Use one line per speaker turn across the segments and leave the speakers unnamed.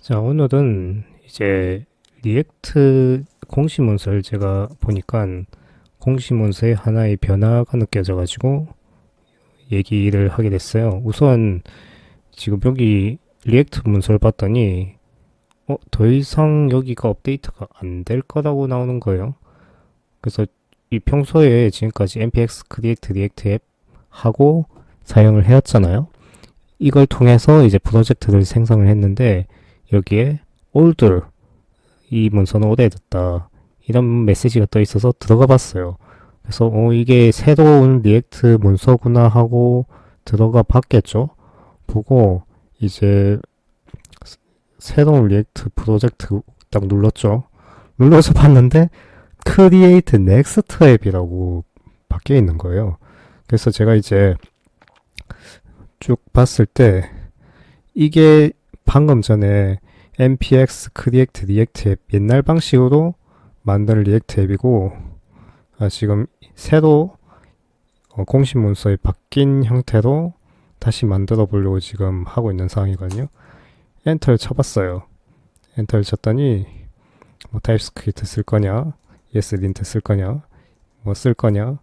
자, 오늘은 이제 리액트 공시 문서를 제가 보니까 공시 문서의 하나의 변화가 느껴져 가지고 얘기를 하게 됐어요. 우선 지금 여기 리액트 문서를 봤더니 어, 더 이상 여기가 업데이트가 안 될 거라고 나오는 거예요. 그래서 이 평소에 지금까지 npx create react 앱 하고 사용을 해왔잖아요. 이걸 통해서 이제 프로젝트를 생성을 했는데 여기에 older 이 문서는 오래됐다 이런 메시지가 떠 있어서 들어가 봤어요. 그래서 어 이게 새로운 리액트 문서구나 하고 들어가 봤겠죠. 보고 이제 스- 새로운 리액트 프로젝트 딱 눌렀죠. 눌러서 봤는데 create next 앱이라고 바뀌어 있는 거예요. 그래서 제가 이제 쭉 봤을 때 이게 방금 전에 npx create react 앱 옛날 방식으로 만든 리액트 앱이고 아, 지금 새로 어, 공식 문서에 바뀐 형태로 다시 만들어 보려고 지금 하고 있는 상황이거든요. 엔터를 쳐봤어요. 엔터를 쳤더니 뭐 타입스크립트 쓸 거냐, yes 린트 쓸 거냐, 뭐 쓸 거냐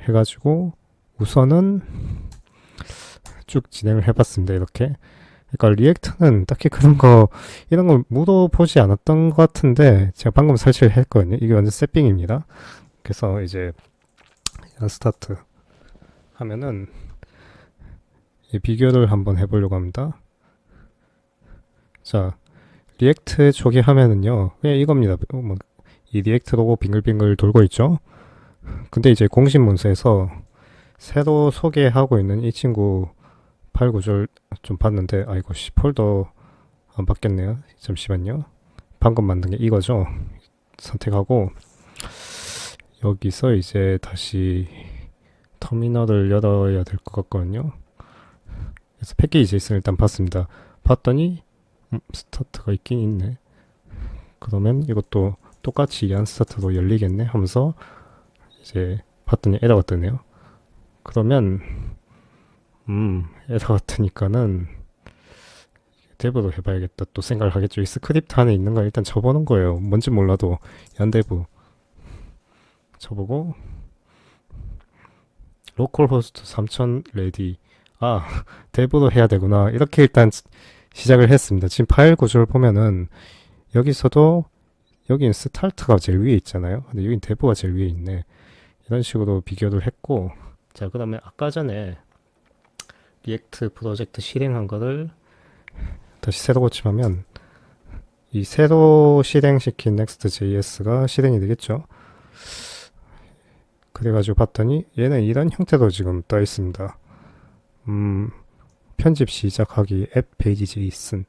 해가지고 우선은 쭉 진행을 해봤습니다. 이렇게. 그러니까 리액트는 딱히 그런 거 이런 걸 물어보지 않았던 것 같은데 제가 방금 설치를 했거든요. 이게 완전 세팅입니다. 그래서 이제 스타트 하면은 이 비교를 한번 해보려고 합니다. 자, 리액트 초기 화면은요, 그냥 이겁니다. 어, 뭐이 리액트 로고 빙글빙글 돌고 있죠. 근데 이제 공식 문서에서 새로 소개하고 있는 이 친구 파일 구조를 좀 봤는데 아이고 씨 폴더 안 바뀌었네요. 잠시만요. 방금 만든 게 이거죠? 선택하고 여기서 이제 다시 터미널을 열어야 될 것 같거든요. 그래서 패키지 제이슨 일단 봤습니다. 봤더니 음, 스타트가 있긴 있네. 그러면 이것도 똑같이 이한 스타트로 열리겠네 하면서 이제 봤더니 에러가 뜨네요. 그러면 음, 에러가 뜨니까는 데브로 해봐야겠다 또 생각을 하겠죠. 이 스크립트 안에 있는 거 일단 쳐보는 거예요. 뭔지 몰라도 연데브 쳐보고 로컬 호스트 3000 레디 아 데브로 해야 되구나 이렇게 일단 시- 시작을 했습니다. 지금 파일 구조를 보면은 여기서도 여긴 스타트가 제일 위에 있잖아요. 근데 여긴 데브가 제일 위에 있네. 이런 식으로 비교를 했고 자 그다음에 아까 전에 리액트 프로젝트 실행한 거를 다시 새로 고침하면 이 새로 실행시킨 Next.js가 실행이 되겠죠. 그래가지고 봤더니 얘는 이런 형태로 지금 떠 있습니다. 음, 편집 시작하기 앱 페이지 제이슨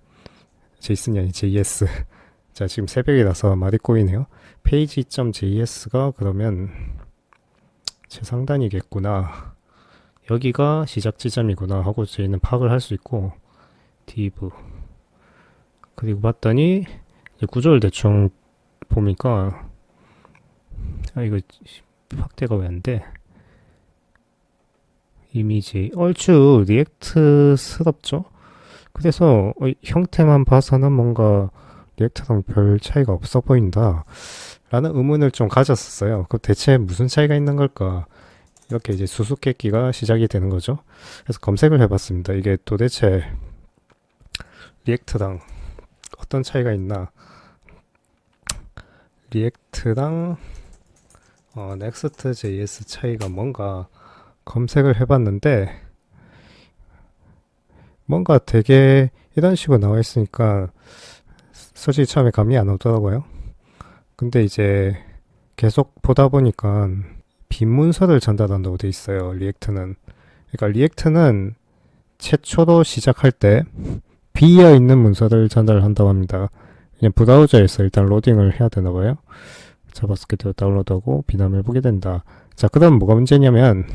제이슨이 아니 JS 자 지금 새벽이라서 말이 꼬이네요. 페이지.js가 그러면 최상단이겠구나. 여기가 시작 지점이구나 하고 저희는 파악을 할 수 있고 div 그리고 봤더니 구조를 대충 보니까 아 이거 확대가 왜 안 돼? 이미지 얼추 리액트스럽죠? 그래서 어, 형태만 봐서는 뭔가 리액트랑 별 차이가 없어 보인다 라는 의문을 좀 가졌었어요. 그 대체 무슨 차이가 있는 걸까? 이렇게 이제 수수께끼가 시작이 되는 거죠. 그래서 검색을 해봤습니다. 이게 도대체 리액트랑 어떤 차이가 있나? 리액트랑 어, Next.js 차이가 뭔가 검색을 해봤는데 뭔가 되게 이런 식으로 나와 있으니까 솔직히 처음에 감이 안 오더라고요. 근데 이제 계속 보다 보니까 빈 문서를 전달한다고 돼 있어요. 리액트는. 그러니까 리액트는 최초로 시작할 때 비어 있는 문서를 전달한다고 합니다. 그냥 브라우저에서 일단 로딩을 해야 되나 봐요. 자바스크립트 다운로드하고 비남을 보게 된다. 자, 그다음 뭐가 문제냐면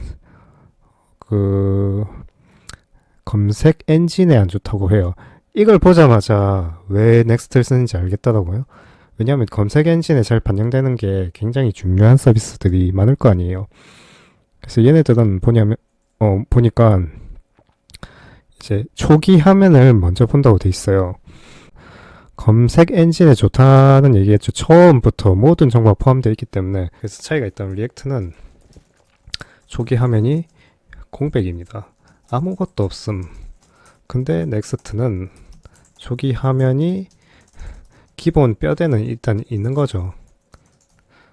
그 검색 엔진에 안 좋다고 해요. 이걸 보자마자 왜 넥스트를 쓰는지 알겠더라고요. 왜냐하면 검색 엔진에 잘 반영되는 게 굉장히 중요한 서비스들이 많을 거 아니에요. 그래서 얘네들은 보냐면 어 보니까 이제 초기 화면을 먼저 본다고 돼 있어요. 검색 엔진에 좋다는 얘기했죠. 처음부터 모든 정보가 포함되어 있기 때문에 그래서 차이가 있다면 리액트는 초기 화면이 공백입니다. 아무것도 없음. 근데 넥스트는 초기 화면이 기본 뼈대는 일단 있는 거죠.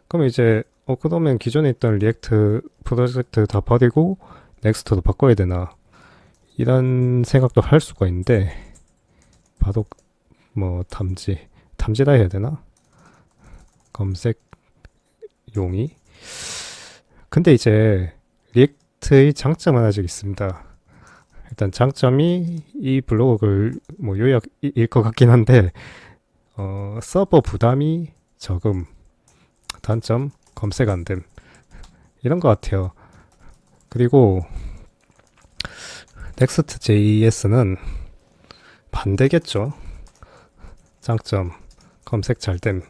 그럼 이제 어 그러면 기존에 있던 리액트 프로젝트 다 버리고 넥스트로 바꿔야 되나 이런 생각도 할 수가 있는데 바로 뭐 탐지 탐지라 해야 되나 검색 용이 근데 이제 리액트의 장점은 아직 있습니다. 일단 장점이 이 블로그를 뭐 요약일 것 같긴 한데 어, 서버 부담이 적음 단점 검색 안 됨 이런 것 같아요. 그리고 넥스트 JS는 반대겠죠. 장점 검색 잘됨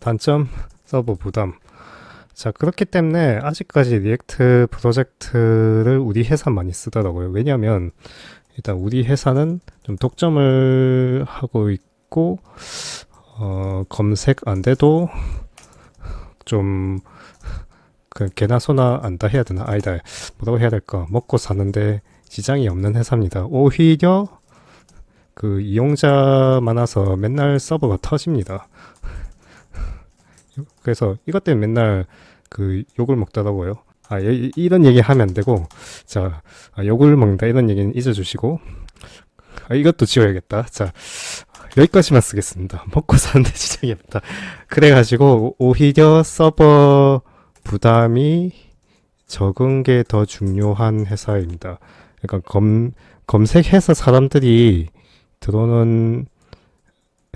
단점 서버 부담 자 그렇기 때문에 아직까지 리액트 프로젝트를 우리 회사 많이 쓰더라고요 왜냐하면 일단 우리 회사는 좀 독점을 하고 있고 어, 검색 안 돼도 좀 그 개나 소나 안다 해야 되나 아니다 뭐라고 해야 될까 먹고 사는데 지장이 없는 회사입니다 오히려 그 이용자 많아서 맨날 서버가 터집니다. 그래서 이것 때문에 맨날 그 욕을 먹더라고요. 아, 이- 이런 얘기 하면 안 되고, 자, 아, 욕을 먹는다 이런 얘기는 잊어주시고, 아, 이것도 지워야겠다. 자, 여기까지만 쓰겠습니다. 먹고 사는데 지장이 없다. 그래가지고, 오히려 서버 부담이 적은 게 더 중요한 회사입니다. 그러니까 검, 검색해서 사람들이 들어오는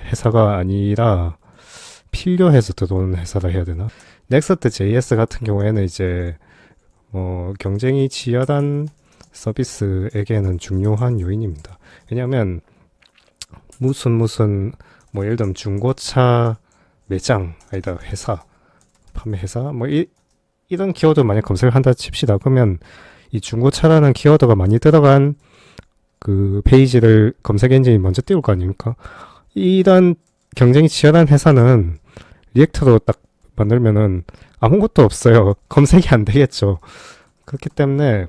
회사가 아니라 필요해서 들어오는 회사라 해야 되나? 넥스트 JS 같은 경우에는 이제 뭐 경쟁이 치열한 서비스에게는 중요한 요인입니다. 왜냐하면 무슨 무슨 뭐 예를 들면 중고차 매장 아니다 회사 판매 회사 뭐 이, 이런 키워드 만약 검색을 한다 칩시다. 그러면 이 중고차라는 키워드가 많이 들어간 그 페이지를 검색 엔진이 먼저 띄울 거 아닙니까? 이런 경쟁이 치열한 회사는 리액터로 딱 만들면은 아무것도 없어요. 검색이 안 되겠죠. 그렇기 때문에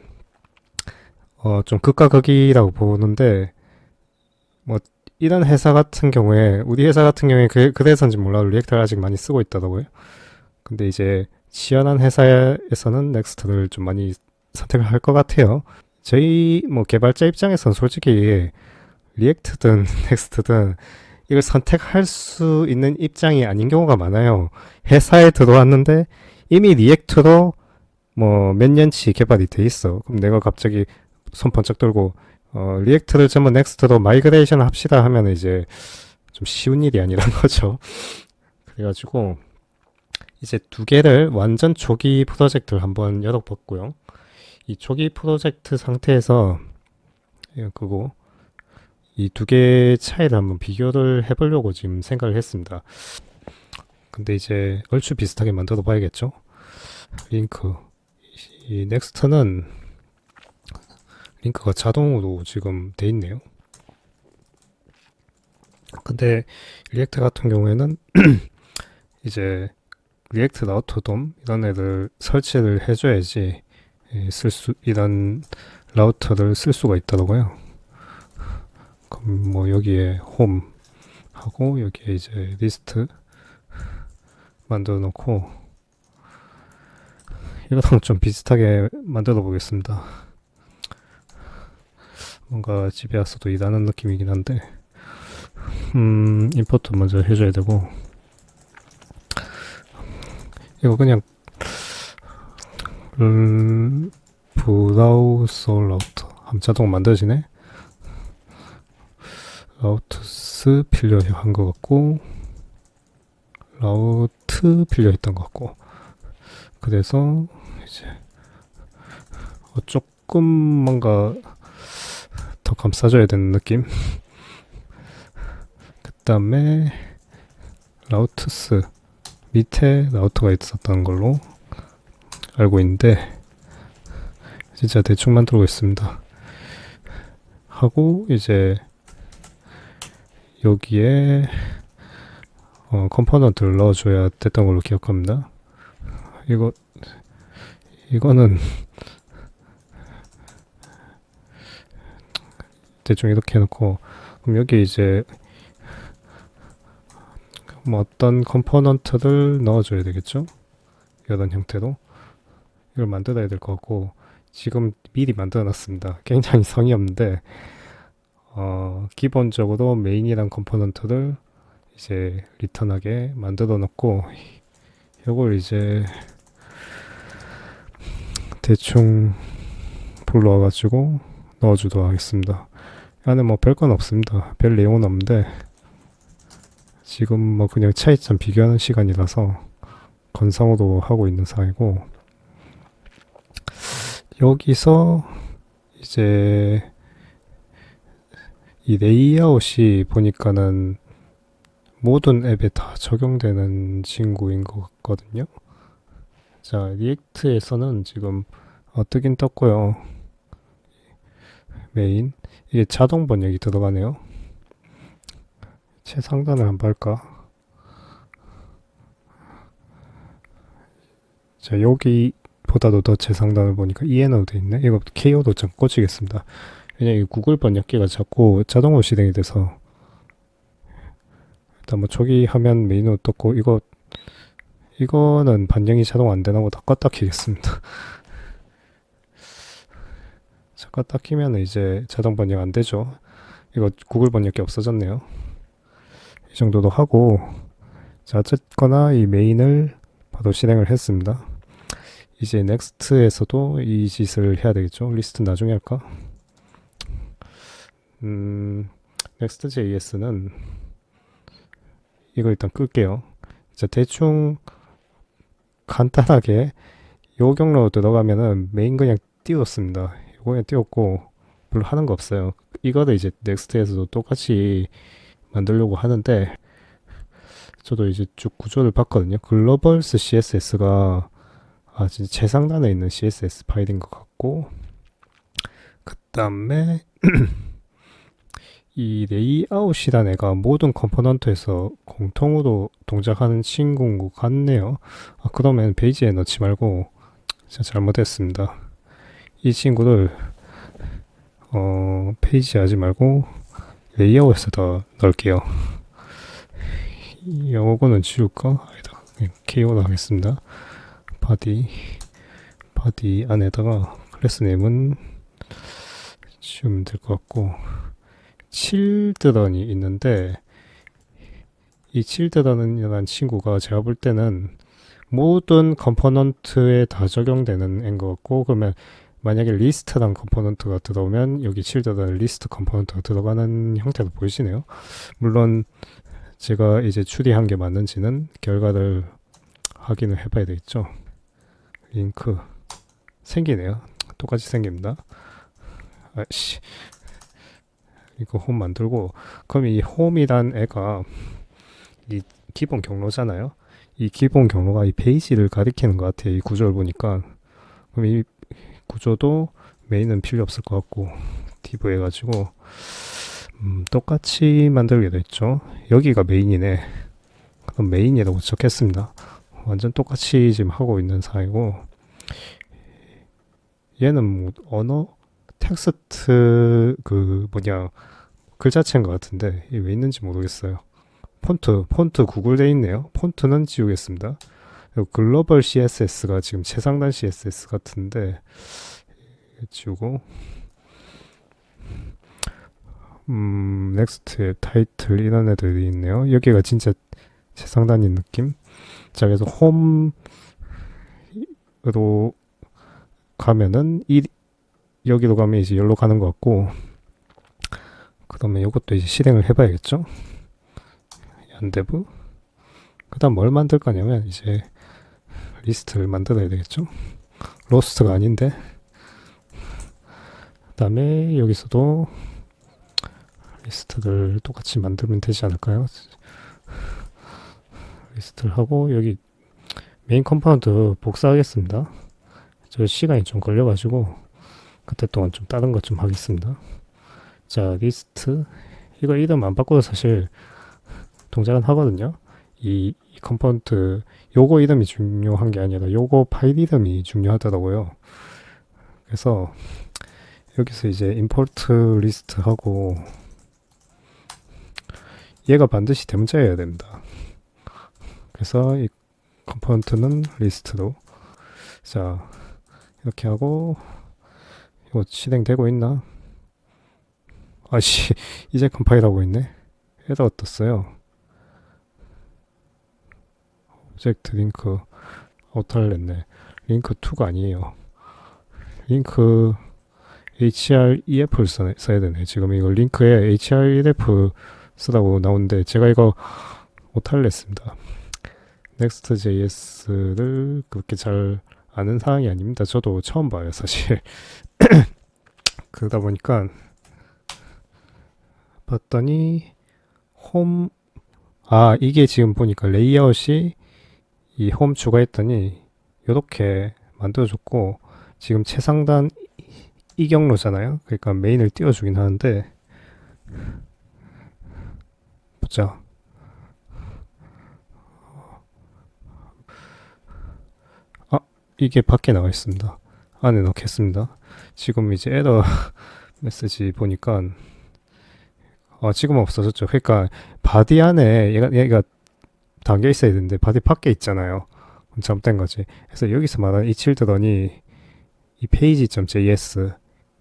어 좀 극과 극이라고 보는데 뭐 이런 회사 같은 경우에 우리 회사 같은 경우에 그, 그래서인지 몰라도 리액터를 아직 많이 쓰고 있더라고요. 근데 이제 치열한 회사에서는 넥스트를 좀 많이 선택을 할 것 같아요. 저희 뭐 개발자 입장에서는 솔직히 리액트든 넥스트든 이걸 선택할 수 있는 입장이 아닌 경우가 많아요. 회사에 들어왔는데 이미 리액트로 뭐 몇 년치 개발이 돼 있어. 그럼 내가 갑자기 손 번쩍 들고 어, 리액트를 전부 넥스트로 마이그레이션 합시다 하면 이제 좀 쉬운 일이 아니란 거죠. 그래가지고 이제 두 개를 완전 초기 프로젝트를 한번 열어봤고요. 이 초기 프로젝트 상태에서 예, 그거 이 두 개의 차이를 한번 비교를 해보려고 지금 생각을 했습니다. 근데 이제 얼추 비슷하게 만들어 봐야겠죠? 링크 이 넥스트는 링크가 자동으로 지금 돼 있네요. 근데 리액트 같은 경우에는 이제 리액트 라우터돔 이런 애를 설치를 해줘야지 예, 쓸 수, 이런 라우터를 쓸 수가 있더라고요. 그럼 뭐 여기에 홈 하고 여기에 이제 리스트 만들어 놓고 이거랑 좀 비슷하게 만들어 보겠습니다. 뭔가 집에 와서도 일하는 느낌이긴 한데 음 임포트 먼저 해줘야 되고. 이거 그냥 음, 브라우저 라우터. 함 자동 만들어지네? 라우트스 필요한 것 같고. 라우트 필요했던 것 같고. 그래서 이제 어, 조금 뭔가 더 감싸줘야 되는 느낌 그 다음에 라우트스 밑에 라우터가 있었던 걸로 알고 있는데 진짜 대충 만들고 있습니다. 하고 이제 여기에 어, 컴포넌트를 넣어줘야 됐던 걸로 기억합니다. 이거 이거는 대충 이렇게 해놓고 그럼 여기 이제 뭐 어떤 컴포넌트를 넣어줘야 되겠죠? 이런 형태로 이걸 만들어야 될 것 같고 지금 미리 만들어 놨습니다. 굉장히 성의 없는데 어, 기본적으로 메인이란 컴포넌트를 이제 리턴하게 만들어 놓고 이걸 이제 대충 불러와가지고 넣어주도록 하겠습니다. 안에 뭐 별 건 없습니다. 별 내용은 없는데 지금 뭐 그냥 차이점 비교하는 시간이라서 건성으로 하고 있는 상황이고 여기서 이제 이 레이아웃이 보니까는 모든 앱에 다 적용되는 친구인 것 같거든요. 자, 리액트에서는 지금 어, 뜨긴 떴고요. 메인 이게 자동 번역이 들어가네요. 최상단을 한번 할까? 자, 여기 보다도 더 최상단을 보니까 EN어로 돼 있네. 이거 KO도 좀 꽂히겠습니다. 왜냐 이 구글 번역기가 자꾸 자동으로 실행이 돼서 일단 뭐 저기 하면 메인으로 떴고 이거 이거는 반영이 자동 안 되나 보다 껐다 키겠습니다. 자, 껐다 키면 이제 자동 번역 안 되죠. 이거 구글 번역기 없어졌네요. 이 정도도 하고 자 어쨌거나 이 메인을 바로 실행을 했습니다. 이제 넥스트에서도 이 짓을 해야 되겠죠. 리스트 나중에 할까? 음, Next.js는 이거 일단 끌게요. 자, 대충 간단하게 요 경로로 들어가면은 메인 그냥 띄웠습니다. 그냥 띄웠고 별로 하는 거 없어요. 이거를 이제 넥스트에서도 똑같이 만들려고 하는데 저도 이제 쭉 구조를 봤거든요. 글로벌스 CSS가 아, 진짜 최상단에 있는 CSS 파일인 것 같고 그 다음에 이 레이아웃이란 애가 모든 컴포넌트에서 공통으로 동작하는 친구인 것 같네요. 아, 그러면 페이지에 넣지 말고 제가 잘못했습니다. 이 친구를 어, 페이지 하지 말고 레이아웃에다 넣을게요. 요거는 지울까? 아니다. KO로 하겠습니다. 바디 바디 안에다가 클래스 네임은 지우면 될 것 같고 칠드런이 있는데 이 칠드런이라는 친구가 제가 볼 때는 모든 컴포넌트에 다 적용되는 애인 것 같고 그러면 만약에 리스트란 컴포넌트가 들어오면 여기 칠드런 리스트 컴포넌트가 들어가는 형태로 보이시네요. 물론 제가 이제 추리한 게 맞는지는 결과를 확인을 해봐야 되겠죠. 링크 생기네요. 똑같이 생깁니다. 아씨 이거 홈 만들고 그럼 이 홈이란 애가 이 기본 경로잖아요. 이 기본 경로가 이 페이지를 가리키는 것 같아요. 이 구조를 보니까 그럼 이 구조도 메인은 필요 없을 것 같고 디브 해가지고 음, 똑같이 만들게 됐죠. 여기가 메인이네. 그럼 메인이라고 적겠습니다. 완전 똑같이 지금 하고 있는 사이고 얘는 뭐 언어 텍스트 그 뭐냐 글자체인 것 같은데 왜 있는지 모르겠어요. 폰트 폰트 구글돼 있네요. 폰트는 지우겠습니다. 글로벌 CSS가 지금 최상단 CSS 같은데 지우고 음 넥스트에 타이틀 이런 애들이 있네요. 여기가 진짜 최상단인 느낌. 자 그래서 홈으로 가면은 이 여기로 가면 이제 여기로 가는 것 같고 그다음에 이것도 이제 실행을 해봐야겠죠. 연대부. 그다음 뭘 만들 거냐면 이제 리스트를 만들어야 되겠죠. 로스트가 아닌데. 그 다음에 여기서도 리스트를 똑같이 만들면 되지 않을까요? 리스트를 하고 여기 메인 컴포넌트 복사하겠습니다. 저 시간이 좀 걸려가지고 그때 동안 좀 다른 것 좀 하겠습니다. 자 리스트 이거 이름 안 바꿔도 사실 동작은 하거든요. 이, 이 컴포넌트 요거 이름이 중요한 게 아니라 요거 파일 이름이 중요하더라고요. 그래서 여기서 이제 임포트 리스트 하고 얘가 반드시 대문자여야 됩니다. 그래서 이 컴포넌트는 리스트로 자 이렇게 하고 이거 실행되고 있나? 아씨 이제 컴파일하고 있네. 에러 떴어요. 오브젝트 링크 아웃타를 냈네. 링크 2가 아니에요. 링크 href를 써, 써야 되네. 지금 이거 링크에 href 쓰라고 나오는데 제가 이거 오타를 냈습니다. Next.js를 그렇게 잘 아는 사항이 아닙니다. 저도 처음 봐요, 사실. 그러다 보니까 봤더니 홈, 아, 이게 지금 보니까 레이아웃이 이 홈 추가했더니 이렇게 만들어줬고 지금 최상단 이 경로잖아요. 그러니까 메인을 띄워주긴 하는데 보자. 아, 이게 밖에 나와 있습니다. 안에 넣겠습니다. 지금 이제 에러 메시지 보니까 어, 지금 없어졌죠. 그러니까 바디 안에 얘가 얘가 담겨 있어야 되는데 바디 밖에 있잖아요. 그럼 잘못된 거지. 그래서 여기서 말하는 이 칠드런이 이 page.js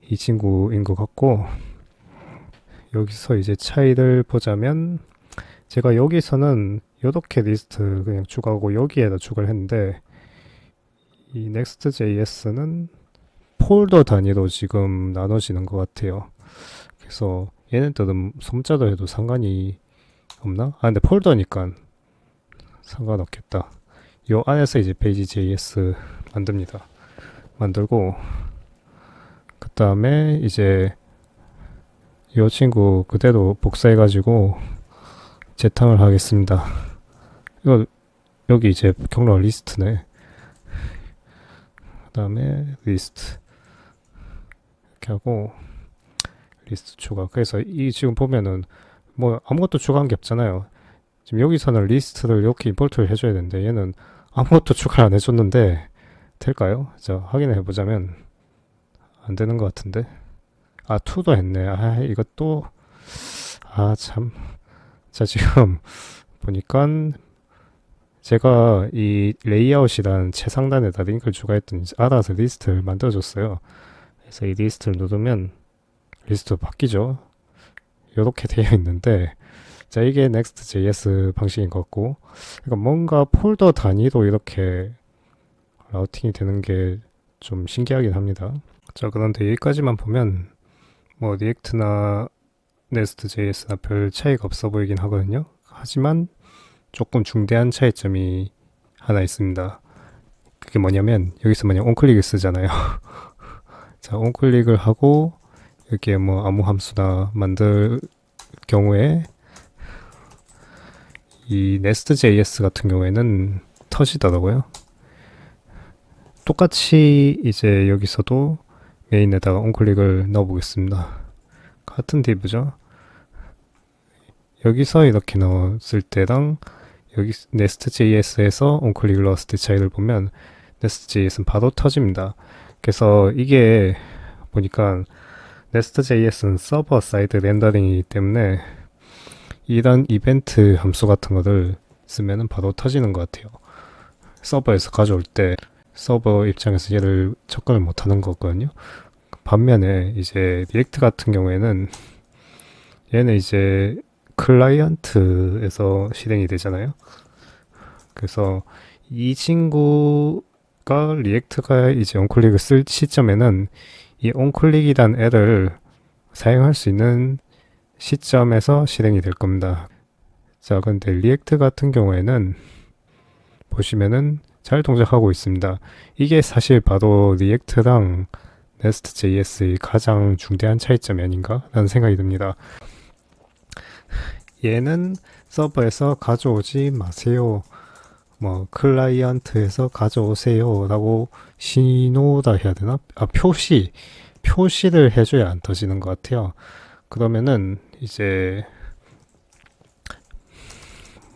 이 친구인 것 같고 여기서 이제 차이를 보자면 제가 여기서는 이렇게 리스트 그냥 추가하고 여기에다 추가를 했는데 이 next.js는 폴더 단위로 지금 나눠지는 것 같아요. 그래서 또 솜자도 해도 상관이 없나? 아 근데 폴더니까 상관없겠다. 요 안에서 이제 페이지 JS 만듭니다. 만들고 그 다음에 이제 이 친구 그대로 복사해 가지고 재탕을 하겠습니다. 이거 여기 이제 경로 리스트네. 그 다음에 리스트 이렇게 하고 리스트 추가. 그래서 이 지금 보면은 뭐 아무것도 추가한 게 없잖아요. 지금 여기서는 리스트를 이렇게 임포트를 해줘야 되는데 얘는 아무것도 추가를 안 해줬는데 될까요? 자 확인해 보자면 안 되는 것 같은데. 아 투도 했네. 아 이것도. 아 참. 자 지금 보니까 제가 이 레이아웃이란 최상단에다 링크를 추가했더니 알아서 리스트를 만들어줬어요. 그래서 이 리스트를 누르면 리스트 바뀌죠. 이렇게 되어 있는데 자 이게 Next.js 방식인 것 같고 그러니까 뭔가 폴더 단위로 이렇게 라우팅이 되는 게 좀 신기하긴 합니다. 자, 그런데 여기까지만 보면 뭐 리액트나 네스트.js나 별 차이가 없어 보이긴 하거든요. 하지만 조금 중대한 차이점이 하나 있습니다. 그게 뭐냐면 여기서 만약 온클릭을 쓰잖아요. 자, 온클릭을 하고 이렇게 뭐 아무 함수나 만들 경우에 이 nest.js 같은 경우에는 터지더라고요. 똑같이 이제 여기서도 메인에다가 onClick을 넣어 보겠습니다. 같은 div죠. 여기서 이렇게 넣었을 때랑 여기 nest.js에서 onClick을 넣었을 때 차이를 보면 nest.js는 바로 터집니다. 그래서 이게 보니까 nest.js는 서버 사이드 렌더링이기 때문에 이런 이벤트 함수 같은 거를 쓰면은 바로 터지는 것 같아요. 서버에서 가져올 때 서버 입장에서 얘를 접근을 못 하는 거거든요. 반면에 이제 리액트 같은 경우에는 얘는 이제 클라이언트에서 실행이 되잖아요. 그래서 이 친구가 리액트가 이제 온클릭을 쓸 시점에는 이 온클릭이란 애를 사용할 수 있는 시점에서 실행이 될 겁니다. 자, 근데 리액트 같은 경우에는 보시면은 잘 동작하고 있습니다. 이게 사실 바로 리액트랑 네스트.js의 가장 중대한 차이점이 아닌가? 라는 생각이 듭니다. 얘는 서버에서 가져오지 마세요. 뭐 클라이언트에서 가져오세요 라고 신호다 해야 되나? 아 표시 표시를 해줘야 안 터지는 것 같아요. 그러면은 이제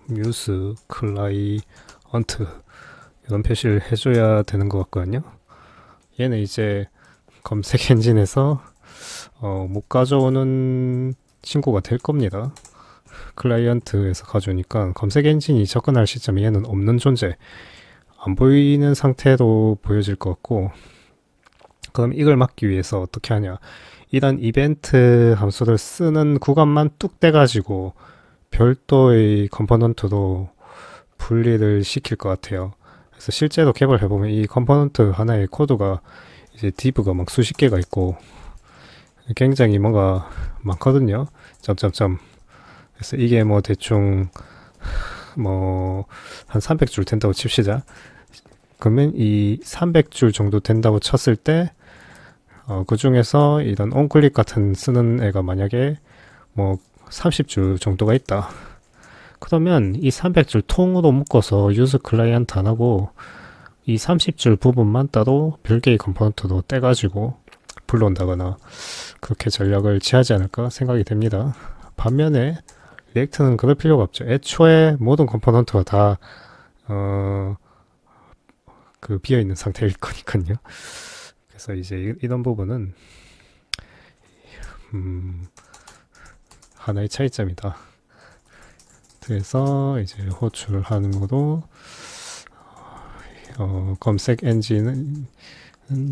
뮤스, 클라이언트 이런 표시를 해줘야 되는 것 같거든요. 얘는 이제 검색 엔진에서 어, 못 가져오는 친구가 될 겁니다. 클라이언트에서 가져오니까 검색 엔진이 접근할 시점에 얘는 없는 존재, 안 보이는 상태로 보여질 것 같고, 그럼 이걸 막기 위해서 어떻게 하냐? 이런 이벤트 함수를 쓰는 구간만 뚝 떼가지고 별도의 컴포넌트로 분리를 시킬 것 같아요. 그래서 실제로 개발해보면 이 컴포넌트 하나의 코드가 이제 div가 막 수십 개가 있고 굉장히 뭔가 많거든요. 점점점. 그래서 이게 뭐 대충 뭐 한 300줄 된다고 칩시다. 그러면 이 300줄 정도 된다고 쳤을 때 어, 그 중에서 이런 온클릭 같은 쓰는 애가 만약에 뭐 30줄 정도가 있다. 그러면 이 300줄 통으로 묶어서 유즈 클라이언트 안 하고 이 30줄 부분만 따로 별개의 컴포넌트로 떼가지고 불러온다거나 그렇게 전략을 취하지 않을까 생각이 됩니다. 반면에 리액트는 그럴 필요가 없죠. 애초에 모든 컴포넌트가 다, 어, 그 비어있는 상태일 거니까요. 그래서 이제 이- 이런 부분은, 음, 하나의 차이점이다. 그래서 이제 호출하는 거로, 어, 검색 엔진은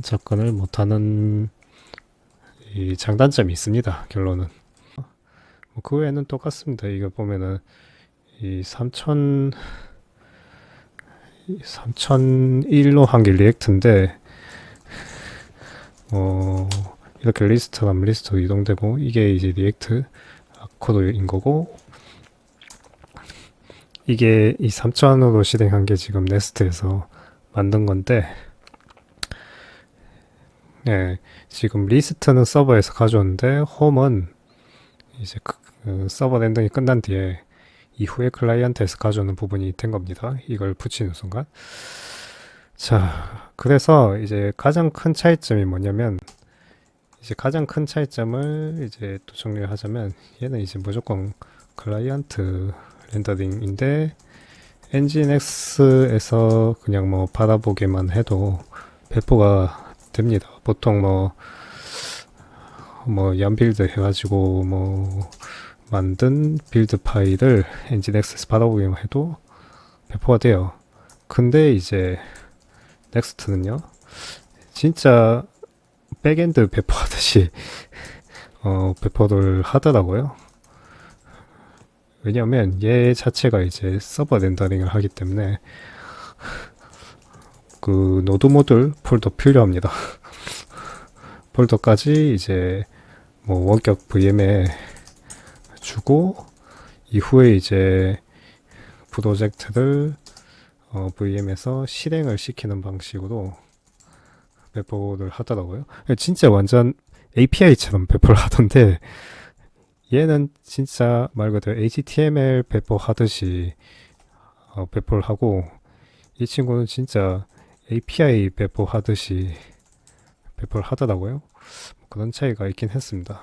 접근을 못하는 이 장단점이 있습니다. 결론은. 뭐 그 외에는 똑같습니다. 이거 보면은 이 3000, 3001로 한 게 리액트인데, 어, 이렇게 리스트가 리스트로 이동되고, 이게 이제 리액트 코드인 거고, 이게 이 3000으로 실행한 게 지금 네스트에서 만든 건데, 네, 지금 리스트는 서버에서 가져오는데, 홈은 이제 그, 그 서버 랜덤이 끝난 뒤에 이후에 클라이언트에서 가져오는 부분이 된 겁니다. 이걸 붙이는 순간. 자, 그래서 이제 가장 큰 차이점이 뭐냐면 이제 가장 큰 차이점을 이제 또 정리를 하자면 얘는 이제 무조건 클라이언트 렌더링인데 엔진X에서 그냥 뭐 받아보기만 해도 배포가 됩니다. 보통 뭐뭐 연빌드 해가지고 뭐 만든 빌드 파일을 엔진엑스에서 받아보기만 해도 배포가 돼요. 근데 이제 넥스트는요, 진짜 백엔드 배포하듯이 어, 배포를 하더라고요. 왜냐면 얘 자체가 이제 서버 렌더링을 하기 때문에 그 노드 모듈 폴더 필요합니다. 폴더까지 이제 뭐 원격 VM에 주고 이후에 이제 프로젝트를 어, VM에서 실행을 시키는 방식으로 배포를 하더라고요. 진짜 완전 API처럼 배포를 하던데 얘는 진짜 말 그대로 HTML 배포하듯이 어, 배포를 하고 이 친구는 진짜 API 배포하듯이 배포를 하더라고요. 그런 차이가 있긴 했습니다.